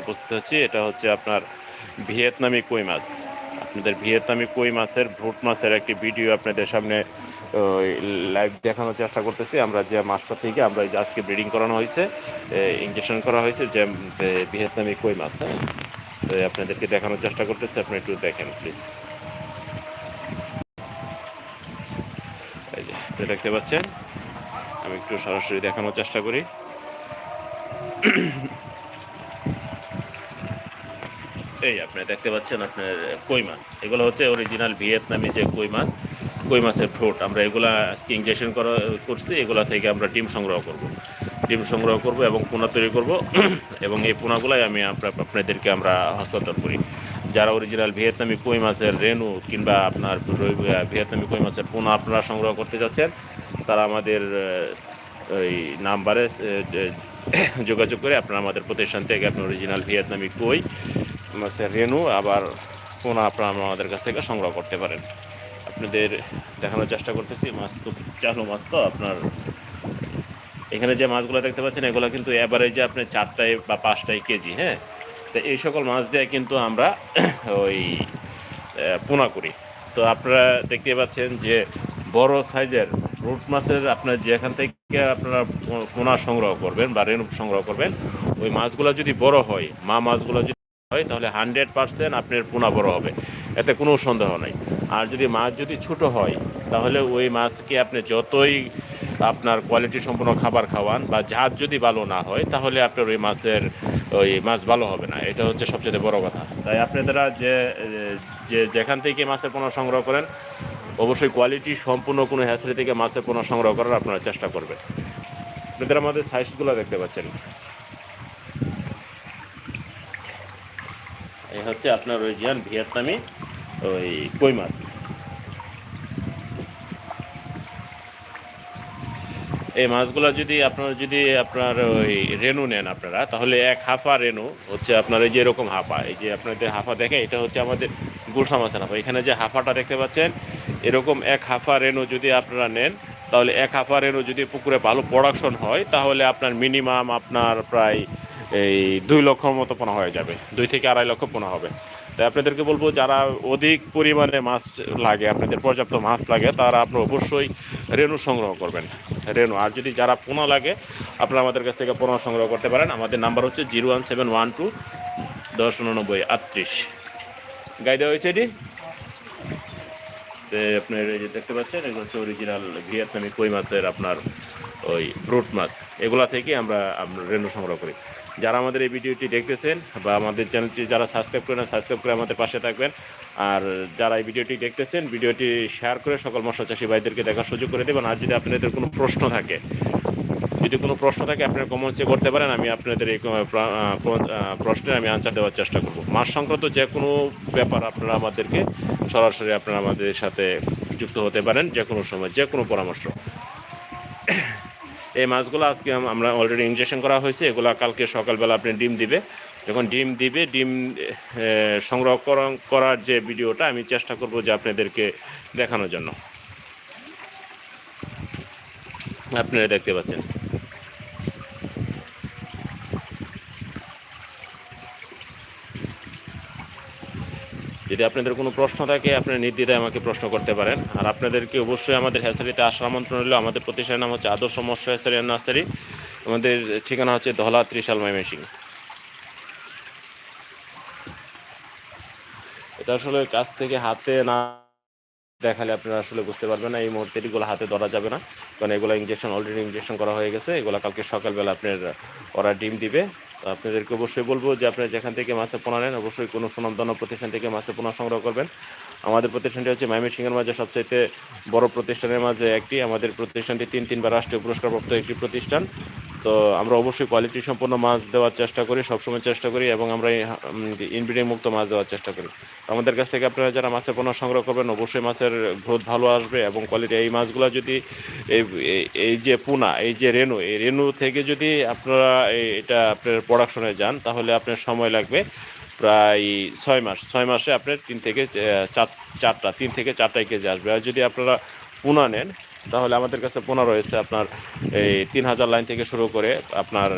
উপস্থিত হচ্ছি এটা হচ্ছে আপনার ভিয়েতনামি কই মাছ। আপনাদের ভিয়েতনামি কই মাছের ভ্রুট মাছের একটি ভিডিও আপনাদের সামনে লাইভ দেখানোর চেষ্টা করতেছি। আমরা যে মাছটা থেকে আমরা আজকে ব্রিডিং করানো হয়েছে ইঞ্জেকশন করা হয়েছে, যে ভিয়েতনামি কই মাছ হ্যাঁ? তো আপনাদেরকে দেখানোর চেষ্টা করতেছি, আপনি একটু দেখেন প্লিজ দেখতে পাচ্ছেন? আমি একটু সরাসরি দেখানোর চেষ্টা করি। এই আপনি দেখতে পাচ্ছেন আপনার কই মাছ। এগুলো হচ্ছে অরিজিনাল ভিয়েতনামি যে কই মাছ, কই মাছের ফ্রুট আমরা এগুলা আজকে ইঞ্জেকশন করা, করছি, এগুলা থেকে আমরা ডিম সংগ্রহ করব। ডিম সংগ্রহ করব এবং পোনা তৈরি করব। এবং এই পোনাগুলাই আমি আপনাদেরকে আমরা হস্তান্তর করি। যারা অরিজিনাল ভিয়েতনামি কই মাছের রেনু কিংবা আপনার ভিয়েতনামি কই মাছের পোনা আপনারা সংগ্রহ করতে যাচ্ছেন, তারা আমাদের ওই নাম্বারে যোগাযোগ করে আপনারা আমাদের প্রতিষ্ঠান থেকে আপনার অরিজিনাল ভিয়েতনামি কই মাছের রেনু আবার পোনা আপনারা আমাদের কাছ থেকে সংগ্রহ করতে পারেন। আপনাদের দেখানোর চেষ্টা করতেছি, মাছ খুব চালু মাছ তো, আপনার এখানে যে মাছগুলো দেখতে পাচ্ছেন, এগুলো কিন্তু এভারেজে আপনি চারটায় বা পাঁচটায় কেজি হ্যাঁ? তো এই সকল মাছ দিয়ে কিন্তু আমরা ওই পোনা করি। তো আপনারা দেখতে পাচ্ছেন যে বড় সাইজের রুট মাছের আপনার যেখান থেকে আপনারা পোনা সংগ্রহ করবেন বা রেণু সংগ্রহ করবেন, ওই মাছগুলো যদি বড় হয়, মা মাছগুলো যদি হয়, তাহলে হান্ড্রেড পার্সেন্ট আপনার পোনা বড় হবে। এতে কোনো সন্দেহ নাই। আর যদি মাছ যদি ছোট হয়, তাহলে ওই মাছকে আপনি যতই আপনার কোয়ালিটি সম্পন্ন খাবার খাওয়ান বা জাত যদি ভালো না হয়, তাহলে আপনার ওই মাছের, ওই মাছ ভালো হবে না। এটা হচ্ছে সবচেয়ে বড় কথা। তাই আপনারা যে যে, যেখান থেকে মাছের পোনা সংগ্রহ করেন, অবশ্যই কোয়ালিটি সম্পূর্ণ কোনো হ্যাচারি থেকে মাছের পোনা সংগ্রহ করার আপনারা চেষ্টা করবেন। আপনাদের আমাদের সাইজগুলো দেখতে পাচ্ছেন। এই হচ্ছে আপনার অরিজিনাল ভিয়েতনামি ওই কই মাছ? এই মাছগুলো যদি আপনারা, যদি আপনার ওই রেনু নেন আপনারা, তাহলে এক হাফা রেনু হচ্ছে আপনার এই যে এরকম হাফা, এই যে আপনাদের হাফা দেখে এটা হচ্ছে আমাদের গুলশা মাছের হাফা। এখানে যে হাফাটা দেখতে পাচ্ছেন, এরকম এক হাফা রেনু যদি আপনারা নেন, তাহলে এক হাফা রেনু যদি পুকুরে ভালো প্রোডাকশন হয়, তাহলে আপনার মিনিমাম আপনার প্রায় এই দুই লক্ষর মতো পোনা হয়ে যাবে, দুই থেকে আড়াই লক্ষ পোনা হবে। তাই আপনাদেরকে বলব, যারা অধিক পরিমাণে মাছ লাগে, আপনাদের পর্যাপ্ত মাছ লাগে, তারা আপনারা অবশ্যই রেণু সংগ্রহ করবেন। রেণু, আর যদি যারা পোনা লাগে, আপনারা আমাদের কাছ থেকে পোনা সংগ্রহ করতে পারেন। আমাদের নাম্বার হচ্ছে zero one seven one two দশ উননব্বই আটত্রিশ। গাই দেওয়া হয়েছে এটি? আপনার এই যে দেখতে পাচ্ছেন, এগুলো হচ্ছে অরিজিনাল ভিয়েতনামি কই মাছের আপনার ওই ব্রুট মাছ। এগুলা থেকে আমরা আমরা রেণু সংগ্রহ করি। যারা আমাদের এই ভিডিওটি দেখতেছেন বা আমাদের চ্যানেলটি যারা সাবস্ক্রাইব করেন, সাবস্ক্রাইব করে আমাদের পাশে থাকবেন। আর যারা এই ভিডিওটি দেখতেছেন, ভিডিওটি শেয়ার করে সকল মশা চাষি ভাইদেরকে দেখার সুযোগ করে দেবেন। আর যদি আপনাদের কোনো প্রশ্ন থাকে, যদি কোনো প্রশ্ন থাকে আপনারা কমেন্টসে করতে পারেন, আমি আপনাদের এই প্রশ্নের আমি আনসার দেওয়ার চেষ্টা করব। মাছ সংক্রান্ত যে কোনো ব্যাপার আপনারা আমাদেরকে সরাসরি আপনারা আমাদের সাথে যুক্ত হতে পারেন, যে কোনো সময়, যে কোনো পরামর্শ। এই মাছগুলো আজকে আমরা অলরেডি ইনজেকশন করা হয়েছে। এগুলো কালকে সকালবেলা আপনি ডিম দিবে। যখন ডিম দিবে, ডিম সংগ্রহ করার যে ভিডিওটা, আমি চেষ্টা করব যে আপনাদেরকে দেখানোর জন্য। আপনারা দেখতে পাচ্ছেন। যদি আপনাদের কোনো প্রশ্ন থাকে আপনারা নির্দ্বিধায় আমাকে প্রশ্ন করতে পারেন। আর আপনাদেরকে অবশ্যই আমাদের হ্যাসারিতে আসার আমন্ত্রণ হলো আমাদের প্রতিষ্ঠানের নাম হচ্ছে আদর্শ মৎস্য অ্যান্ড নার্সারি। আমাদের ঠিকানা হচ্ছে ধলা ত্রিশাল ময়মেসিং এটা আসলে কাছ থেকে হাতে না দেখালে আপনারা আসলে বুঝতে পারবেন না। এই মুহূর্তে এগুলো হাতে ধরা যাবে না। কারণ এগুলো ইঞ্জেকশন অলরেডি ইঞ্জেকশন করা হয়ে গেছে। এগুলো কালকে সকালবেলা আপনার ওরা ডিম দিবে। তো আপনাদেরকে অবশ্যই বলব যে আপনারা যেখান থেকে মাছে পোনা নেন, অবশ্যই কোনো সুনামধন্য প্রতিষ্ঠান থেকে মাছে পোনা সংগ্রহ করবেন। আমাদের প্রতিষ্ঠানটি হচ্ছে ময়মনসিংহের মাঝে সবচাইতে বড় প্রতিষ্ঠানের মাঝে একটি। আমাদের প্রতিষ্ঠানটি তিন তিনবার রাষ্ট্রীয় পুরস্কারপ্রাপ্ত একটি প্রতিষ্ঠান। তো আমরা অবশ্যই কোয়ালিটি সম্পন্ন মাছ দেওয়ার চেষ্টা করি, সবসময় চেষ্টা করি এবং আমরা ইনব্রিডিং মুক্ত মাছ দেওয়ার চেষ্টা করি। আমাদের কাছ থেকে আপনারা যারা মাছের পোনা সংগ্রহ করবেন, অবশ্যই মাছের গ্রোথ ভালো আসবে এবং কোয়ালিটি এই মাছগুলো যদি এই যে পোনা, এই যে রেনু এই রেনু থেকে যদি আপনারা এটা আপনার প্রোডাকশনে যান, তাহলে আপনার সময় লাগবে প্রায় ছয় মাস। ছয় মাসে আপনার তিন থেকে চার, চারটা, তিন থেকে চারটায় কেজি আসবে। আর যদি আপনারা পোনা নেন তাহলে আমাদের কাছে পোনা রয়েছে আপনার এই তিন হাজার লাইন থেকে শুরু করে আপনার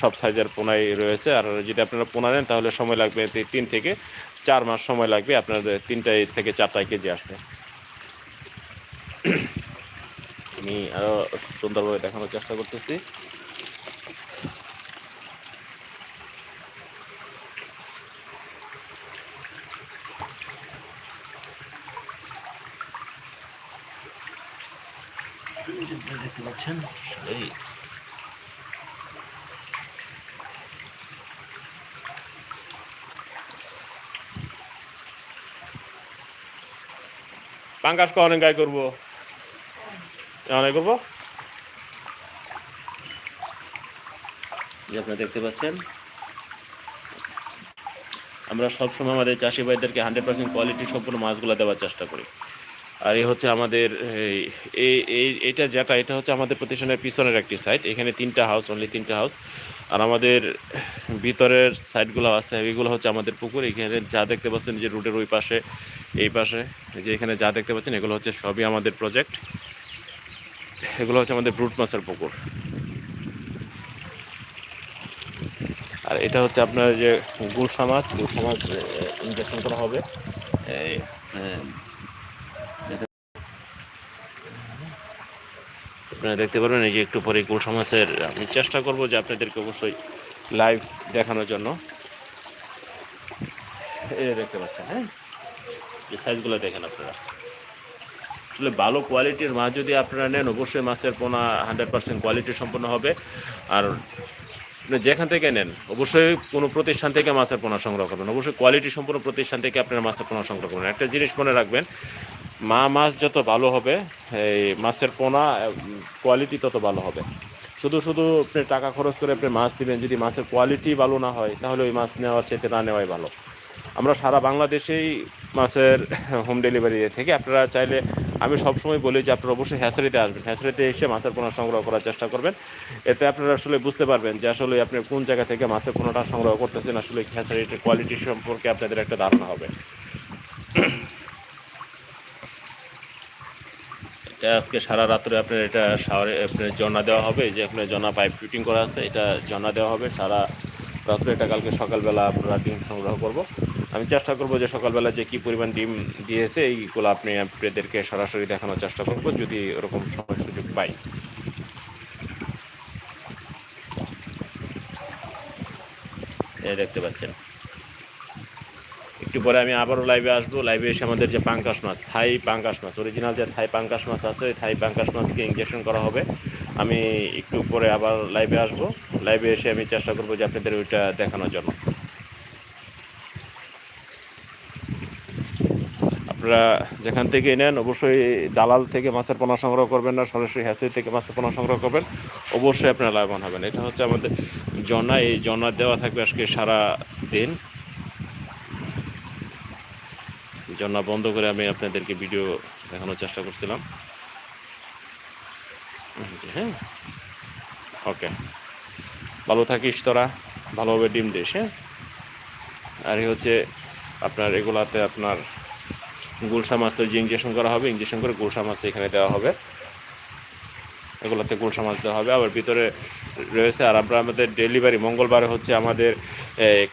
সব সাইজের পোনাই রয়েছে। আর যদি আপনারা পোনা নেন, তাহলে সময় লাগবে তিন থেকে চার মাস সময় লাগবে আপনার তিনটায় থেকে চারটায় কেজি আসতে। আমি আরও সুন্দরভাবে দেখানোর চেষ্টা করতেছি দেখতে পাচ্ছেন? এই পাঙ্কাশ কখন গায়ে করব? অনেক করব? আপনারা দেখতে পাচ্ছেন। আমরা সবসময় আমাদের চাষি ভাইদেরকে হান্ড্রেড পার্সেন্ট কোয়ালিটি সম্পূর্ণ মাছগুলো দেওয়ার চেষ্টা করি। আর এই হচ্ছে আমাদের এই- এটা যেটা এটা হচ্ছে আমাদের প্রতিষ্ঠানের পিছনের একটি সাইড এখানে তিনটা হাউস অনলি তিনটা হাউস আর আমাদের ভিতরের সাইডগুলো আছে এগুলো হচ্ছে আমাদের পুকুর। এখানে যা দেখতে পাচ্ছেন যে রুটের ওই পাশে এই পাশে যে এখানে যা দেখতে পাচ্ছেন এগুলো হচ্ছে সবই আমাদের প্রজেক্ট এগুলো হচ্ছে আমাদের ব্রুট মাছের পুকুর। আর এটা হচ্ছে আপনার যে গুলশা মাছ গুলশা মাছ ইনজেকশন করা হবে। এই, আপনারা দেখতে পারবেন, এই যে একটু পরে গুলশা মাছের আমি চেষ্টা করব যে আপনাদেরকে অবশ্যই লাইভ দেখানোর জন্য। এই দেখতে পাচ্ছেন হ্যাঁ? এই সাইজগুলো দেখেন আপনারা। আসলে ভালো কোয়ালিটির মাছ যদি আপনারা নেন, অবশ্যই মাছের পোনা হান্ড্রেড পার্সেন্ট কোয়ালিটি সম্পন্ন হবে। আর আপনি যেখান থেকে নেন, অবশ্যই কোনো প্রতিষ্ঠান থেকে মাছের পোনা সংগ্রহ করবেন। অবশ্যই কোয়ালিটি সম্পন্ন প্রতিষ্ঠান থেকে আপনারা মাছের পোনা সংগ্রহ করবেন। একটা জিনিস মনে রাখবেন মা মাছ যত ভালো হবে, এই মাছের পোনা কোয়ালিটি তত ভালো হবে। শুধু শুধু আপনি টাকা খরচ করে আপনি মাছ দিবেন, যদি মাছের কোয়ালিটি ভালো না হয়, তাহলে ওই মাছ নেওয়ার চাইতে না নেওয়াই ভালো। আমরা সারা বাংলাদেশেই মাছের হোম ডেলিভারি থেকে। আপনারা চাইলে, আমি সবসময় বলি যে আপনারা অবশ্যই হ্যাসারিতে আসবেন। হ্যাসারিতে এসে মাছের পোনা সংগ্রহ করার চেষ্টা করবেন। এতে আপনারা আসলে বুঝতে পারবেন যে আসলে আপনি কোন জায়গা থেকে মাছের পোনাটা সংগ্রহ করতেছেন, আসলে হ্যাসারিটির কোয়ালিটি সম্পর্কে আপনাদের একটা ধারণা হবে এটা আজকে সারা রাত্রে আপনার এটা শাওয়ারে আপনার জনা দেওয়া হবে, যে আপনার জনা পাইপ ফিটিং করা আছে, এটা জনা দেওয়া হবে সারা রাত্রে। এটা কালকে সকালবেলা আপনারা ডিম সংগ্রহ করব। আমি চেষ্টা করব যে সকালবেলা যে কি পরিমাণ ডিম দিয়েছে, এইগুলো আপনি আপনাদেরকে সরাসরি দেখানোর চেষ্টা করব, যদি ওরকম সময় সুযোগ পাই। দেখতে পাচ্ছেন। একটু পরে আমি আবারও লাইভে আসব। লাইভে এসে আমাদের যে পাঙ্কাশ মাছ, থাই পাঙ্কাশ মাছ অরিজিনাল যে থাই পাঙ্কাশ মাছ আছে, ওই থাই পাঙ্কাশ মাছকে ইঞ্জেকশন করা হবে। আমি একটু পরে আবার লাইভে আসব। লাইভে এসে আমি চেষ্টা করব যে আপনাদের ওইটা দেখানোর জন্য। আপনারা যেখান থেকে নেন, অবশ্যই দালাল থেকে মাছের পোনা সংগ্রহ করবেন না, সরাসরি হ্যাসি থেকে মাছের পোনা সংগ্রহ করবেন। অবশ্যই আপনারা লাভবান হবেন। এটা হচ্ছে আমাদের জনা। এই জনা দেওয়া থাকবে আজকে সারা দিন। জন্য বন্ধ করে আমি আপনাদেরকে ভিডিও দেখানোর চেষ্টা করছিলাম। হ্যাঁ। ওকে। ভালো থাকিস তোরা। ভালোভাবে ডিম দিস হ্যাঁ। আর হচ্ছে আপনার এগুলাতে আপনার গুলশা মাছের যে ইঞ্জেকশন করা হবে ইঞ্জেকশন করে গুলশা মাছ এখানে দেওয়া হবে। এগুলোতে গুলশা মাছ দেওয়া হবে। আবার ভিতরে রয়েছে আর আমরা আমাদের ডেলিভারি মঙ্গলবারে হচ্ছে আমাদের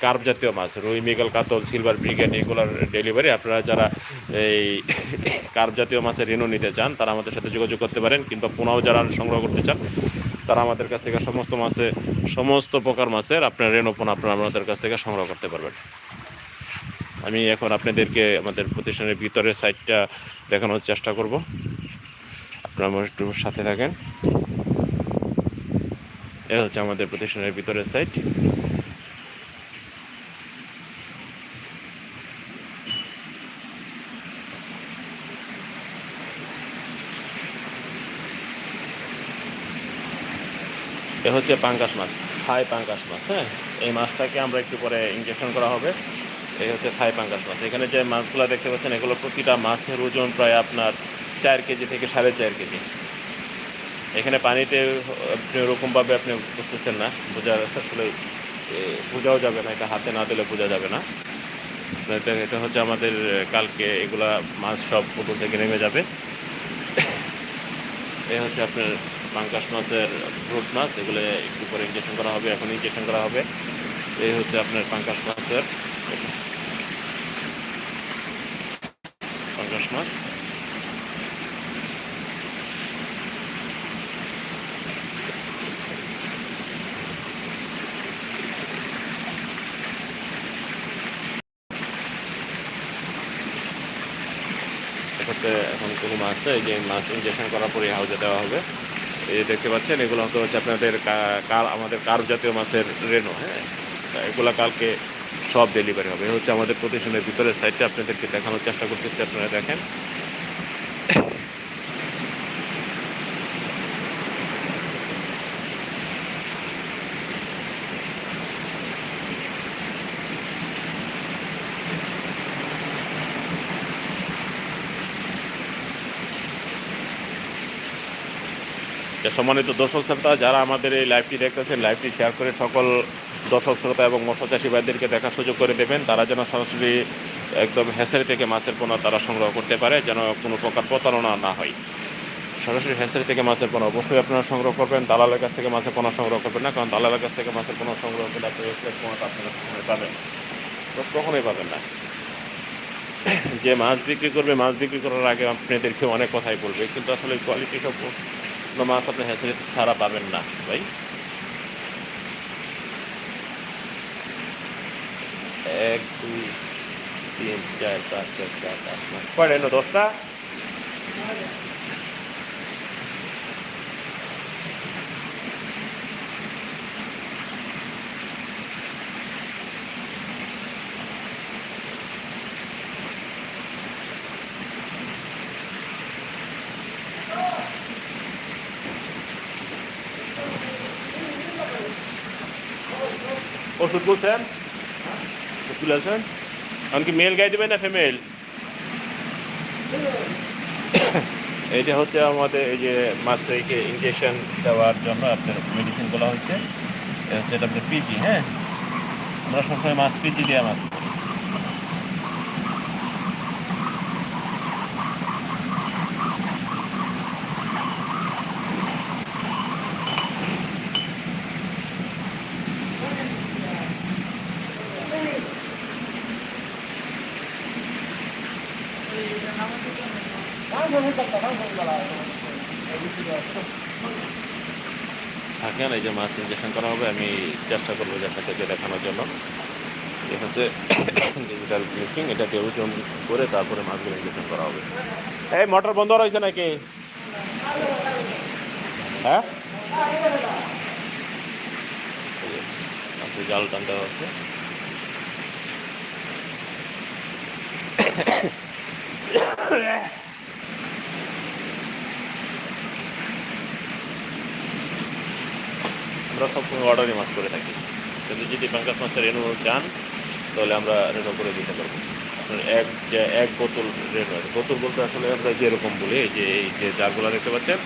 কার্প জাতীয় মাছ, রুই, মিগল, কাতল, সিলভার ব্রিগেড, এগুলোর ডেলিভারি আপনারা যারা এই কার্প জাতীয় মাছের ঋণও নিতে চান, তারা আমাদের সাথে যোগাযোগ করতে পারেন, কিংবা পোনাও যারা সংগ্রহ করতে চান, তারা আমাদের কাছ থেকে সমস্ত মাছে, সমস্ত প্রকার মাছের আপনার রেণু পোনা আপনারা আমাদের কাছ থেকে সংগ্রহ করতে পারবেন। আমি এখন আপনাদেরকে আমাদের প্রতিষ্ঠানের ভিতরের সাইডটা দেখানোর চেষ্টা করব। আপনারা আমার একটু সাথে থাকেন। এ হচ্ছে আমাদের প্রতিষ্ঠানের ভিতরের সাইড এ হচ্ছে পাঙ্কাশ মাছ থাই পাঙ্কাশ মাছ হ্যাঁ? এই মাছটাকে আমরা একটু পরে ইঞ্জেকশন করা হবে। এই হচ্ছে থাই পাঙ্কাশ মাছ। এখানে যে মাছগুলো দেখতে পাচ্ছেন এগুলো প্রতিটা মাছের ওজন প্রায় আপনার চার কেজি থেকে সাড়ে চার কেজি। এখানে পানিতে আপনি ওরকমভাবে আপনি বুঝতেছেন না বোঝার আসলে এ, বোঝাও যাবে না এটা হাতে না দিলে বোঝা যাবে না। এটা হচ্ছে আমাদের কালকে এগুলা মাছ সব পুকুর থেকে নেমে যাবে। এই হচ্ছে আপনার পাঙ্কাশ মাছের ফ্রুট মাছ, এগুলো একটু পরে ইঞ্জেকশন করা হবে এখন ইঞ্জেকশন করা হবে। এই হচ্ছে আপনার পাঙ্কাশ মাছের। পাঙ্কাশ মাছ। এখন কোনো মাছ এই যে মাছ ইঞ্জেকশন করার পরে হাউজে দেওয়া হবে। এই দেখতে পাচ্ছেন, এগুলো হয়তো হচ্ছে আপনাদের কাল আমাদের কার জাতীয় মাছের রেনো হ্যাঁ? এগুলো কালকে সব ডেলিভারি হবে। হচ্ছে আমাদের প্রতিষ্ঠানের ভিতরের সাইডটা আপনাদেরকে দেখানোর চেষ্টা করতেছি, আপনারা দেখেন। সম্মানিত দর্শক শ্রোতা, যারা আমাদের এই লাইভটি দেখতেছেন লাইভটি শেয়ার করে সকল দর্শক শ্রোতা এবং মৎস্য চাষী ভাইদেরকে দেখার সুযোগ করে দেবেন। তারা যেন সরাসরি একদম হ্যাসারি থেকে মাছের পোনা তারা সংগ্রহ করতে পারে, যেন কোনো প্রকার প্রতারণা না হয়। সরাসরি হ্যাসারি থেকে মাছের পোনা অবশ্যই আপনারা সংগ্রহ করবেন, দালালের কাছ থেকে মাছের পোনা সংগ্রহ করবেন না, কারণ দালালের কাছ থেকে মাছের পোনা সংগ্রহ করলে আপনি এক্সপ্রেস পোনাটা আপনারা কখনোই পাবেন কখনোই পাবেন না। যে মাছ বিক্রি করবে, মাছ বিক্রি করার আগে আপনাদেরকে অনেক কথাই বলবে, কিন্তু আসলে কোয়ালিটি সব কোনো মাছ আপনি হ্যাচারি ছাড়া পাবেন না, ভাই। এক, দুই, তিন, চার, পাঁচ, ছয়, সাত, আট, নয়। কয়টা দশটা? ওষুধ স্যার ওষুধ আছেন এমনকি মেল গাই দেবেন না ফিমেল এইটা হচ্ছে আমাদের এই যে মাছকে ইঞ্জেকশন দেওয়ার জন্য আপনার মেডিসিন বলা হচ্ছে। এটা হচ্ছে এটা আপনার পিজি হ্যাঁ? আমরা সবসময় মাছ পিজি দিয়ে মাছ করি। থাকেন এই যে মাছ ইঞ্জেকশন করা হবে আমি চেষ্টা করব যে আপনাদেরকে দেখানোর জন্য। এ হচ্ছে ডিজিটাল ব্লিচিং এটাকে ওজন করে তারপরে মাছগুলো ইঞ্জেকশন করা হবে। এই মোটর বন্ধ রয়েছে নাকি? হ্যাঁ? জাল যে, মাছের জাল টানতে আমরা সবসময় অর্ডারই মাছ করে থাকি। কিন্তু যদি পাঙ্কাস মাছের রেনু চান, তাহলে আমরা রেনু করে দিতে পারব। এক এক বোতল রেনু বোতল বলতে আসলে আমরা যেরকম বলি, এই যে এই যে জারগুলো দেখতে পাচ্ছেন,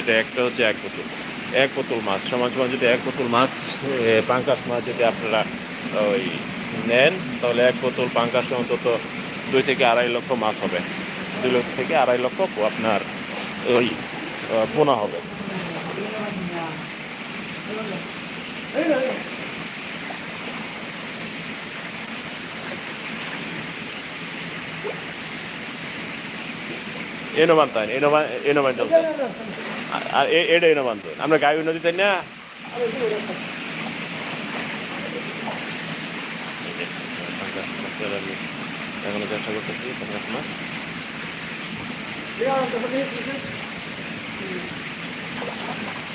এটা একটা হচ্ছে এক বোতল। এক বোতল মাছ সমান সমান যদি এক বোতল মাছ পাঙ্কাস মাছ যদি আপনারা, ওই, নেন, তাহলে এক বোতল পাঙ্কাস অন্তত দুই থেকে আড়াই লক্ষ মাছ হবে। দুই লক্ষ থেকে আড়াই লক্ষ আপনার, ওই পোনা হবে। এনো বানতেন এনো এনো বানতেন আর এটা এনো বানতেন আমরা গায়ে নদী তাই না এখন চেষ্টা করতেছি তোমরা তোমার Yeah, I'm going to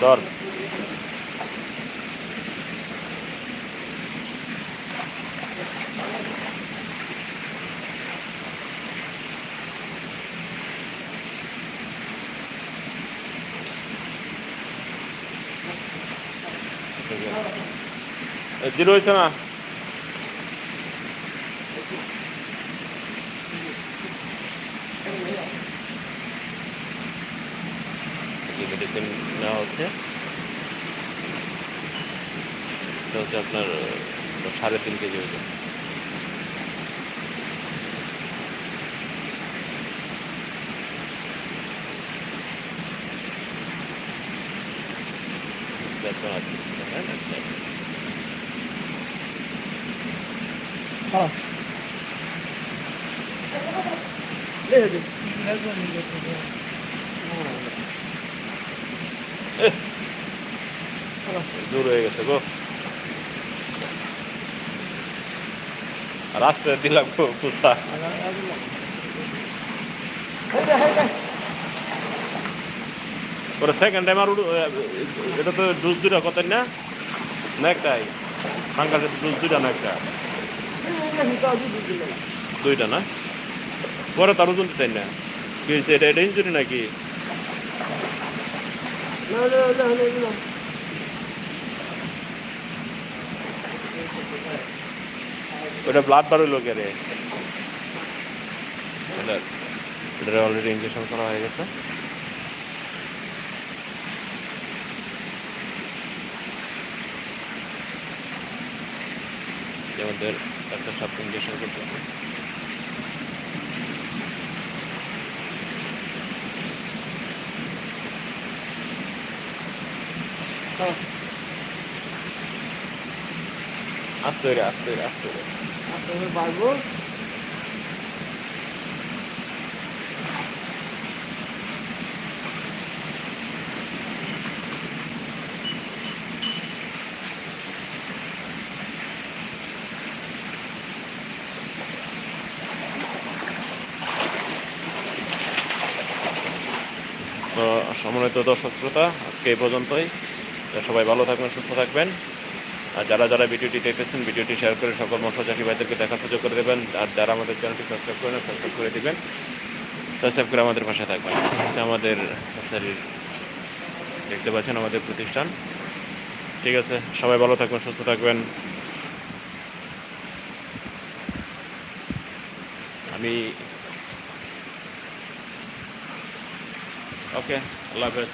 ধর জিরো হয়েছে না? মেডিসিন নেওয়া হচ্ছে। এটা হচ্ছে আপনার সাড়ে তিন কেজি ওজন বেতন আছে হ্যাঁ না হ্যাঁ লে দে একদম নিয়ে দূর হয়ে গেছে গো। রাস্তায় দিলাম পুষা। ওরা সেকেন্ড টাইম আর এটা তো ডুজ দুটা কত না? না একটাই। ফাঙ্গাসের ডুজ দুটা না একটা। দুইটা না? পরে তার ওজন তাই না? কি হয়েছে এটা এটা ইঞ্জুরি নাকি? ওটা ব্লাড বার হইল কে রে? এটা অলরেডি ইঞ্জেকশন করা হয়ে গেছে। যে আমাদের একটা সাপ ইঞ্জেকশন করতেছে। আস্তে আস্তে আস্তে করে আস্তে পারব তো সম্মানিত দর্শক শ্রোতা, আজকে এই পর্যন্তই। সবাই ভালো থাকবেন, সুস্থ থাকবেন। আর যারা যারা ভিডিওটি দেখতেছেন, ভিডিওটি শেয়ার করে সকল মৎস্যচাষী ভাইদেরকে দেখার সুযোগ করে দেবেন। আর যারা আমাদের চ্যানেলটি সাবস্ক্রাইব করেন সাবস্ক্রাইব করে দিবেন। সাবস্ক্রাইব করে আমাদের পাশে থাকবেন। হচ্ছে আমাদের দেখতে পাচ্ছেন আমাদের প্রতিষ্ঠান। ঠিক আছে, সবাই ভালো থাকবেন, সুস্থ থাকবেন। আমি ওকে। আল্লাহ হাফেজ।